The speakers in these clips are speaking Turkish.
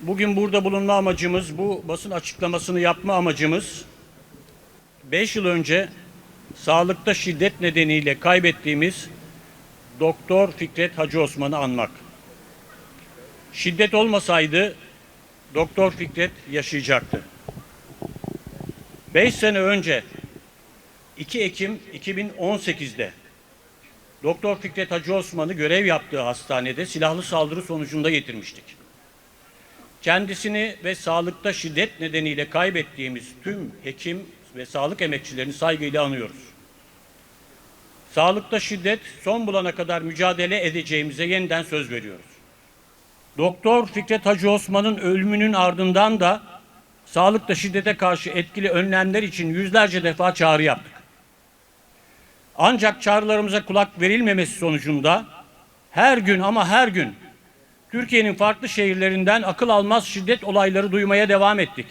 Bugün burada bulunma amacımız, bu basın açıklamasını yapma amacımız 5 yıl önce sağlıkta şiddet nedeniyle kaybettiğimiz Doktor Fikret Hacı Osman'ı anmak. Şiddet olmasaydı Doktor Fikret yaşayacaktı. 5 sene önce 2 Ekim 2018'de Doktor Fikret Hacı Osman'ı görev yaptığı hastanede silahlı saldırı sonucunda getirmiştik. Kendisini ve sağlıkta şiddet nedeniyle kaybettiğimiz tüm hekim ve sağlık emekçilerini saygıyla anıyoruz. Sağlıkta şiddet son bulana kadar mücadele edeceğimize yeniden söz veriyoruz. Doktor Fikret Hacı Osman'ın ölümünün ardından da sağlıkta şiddete karşı etkili önlemler için yüzlerce defa çağrı yaptık. Ancak çağrılarımıza kulak verilmemesi sonucunda her gün ama her gün Türkiye'nin farklı şehirlerinden akıl almaz şiddet olayları duymaya devam ettik.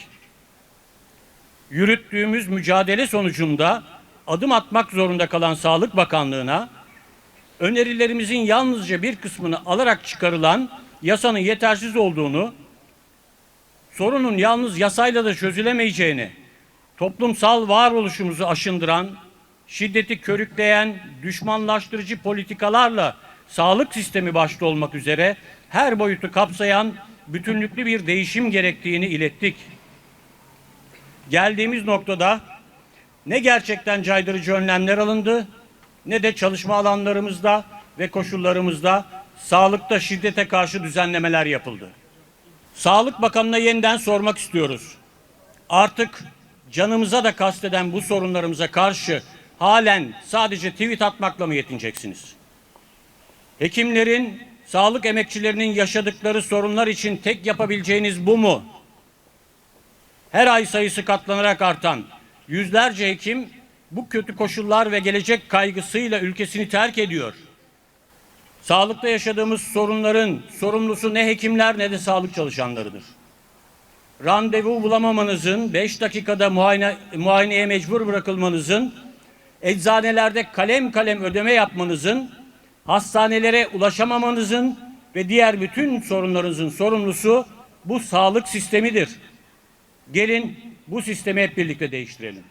Yürüttüğümüz mücadele sonucunda adım atmak zorunda kalan Sağlık Bakanlığı'na önerilerimizin yalnızca bir kısmını alarak çıkarılan yasanın yetersiz olduğunu, sorunun yalnız yasayla da çözülemeyeceğini, toplumsal varoluşumuzu aşındıran, şiddeti körükleyen, düşmanlaştırıcı politikalarla sağlık sistemi başta olmak üzere her boyutu kapsayan bütünlüklü bir değişim gerektiğini ilettik. Geldiğimiz noktada ne gerçekten caydırıcı önlemler alındı ne de çalışma alanlarımızda ve koşullarımızda sağlıkta şiddete karşı düzenlemeler yapıldı. Sağlık Bakanı'na yeniden sormak istiyoruz. Artık canımıza da kasteden bu sorunlarımıza karşı halen sadece tweet atmakla mı yetineceksiniz? Hekimlerin, sağlık emekçilerinin yaşadıkları sorunlar için tek yapabileceğiniz bu mu? Her ay sayısı katlanarak artan yüzlerce hekim bu kötü koşullar ve gelecek kaygısıyla ülkesini terk ediyor. Sağlıkta yaşadığımız sorunların sorumlusu ne hekimler ne de sağlık çalışanlarıdır. Randevu bulamamanızın, 5 dakikada muayene, muayeneye mecbur bırakılmanızın, eczanelerde kalem kalem ödeme yapmanızın, hastanelere ulaşamamanızın ve diğer bütün sorunlarınızın sorumlusu bu sağlık sistemidir. Gelin bu sistemi hep birlikte değiştirelim.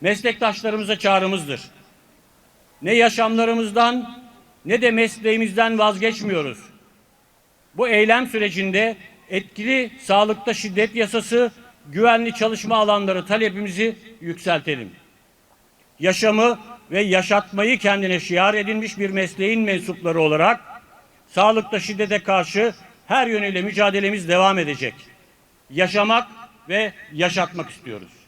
Meslektaşlarımıza çağrımızdır. Ne yaşamlarımızdan ne de mesleğimizden vazgeçmiyoruz. Bu eylem sürecinde etkili sağlıkta şiddet yasası, güvenli çalışma alanları talebimizi yükseltelim. Yaşamı ve yaşatmayı kendine şiar edinmiş bir mesleğin mensupları olarak sağlıkta şiddete karşı her yönüyle mücadelemiz devam edecek. Yaşamak ve yaşatmak istiyoruz.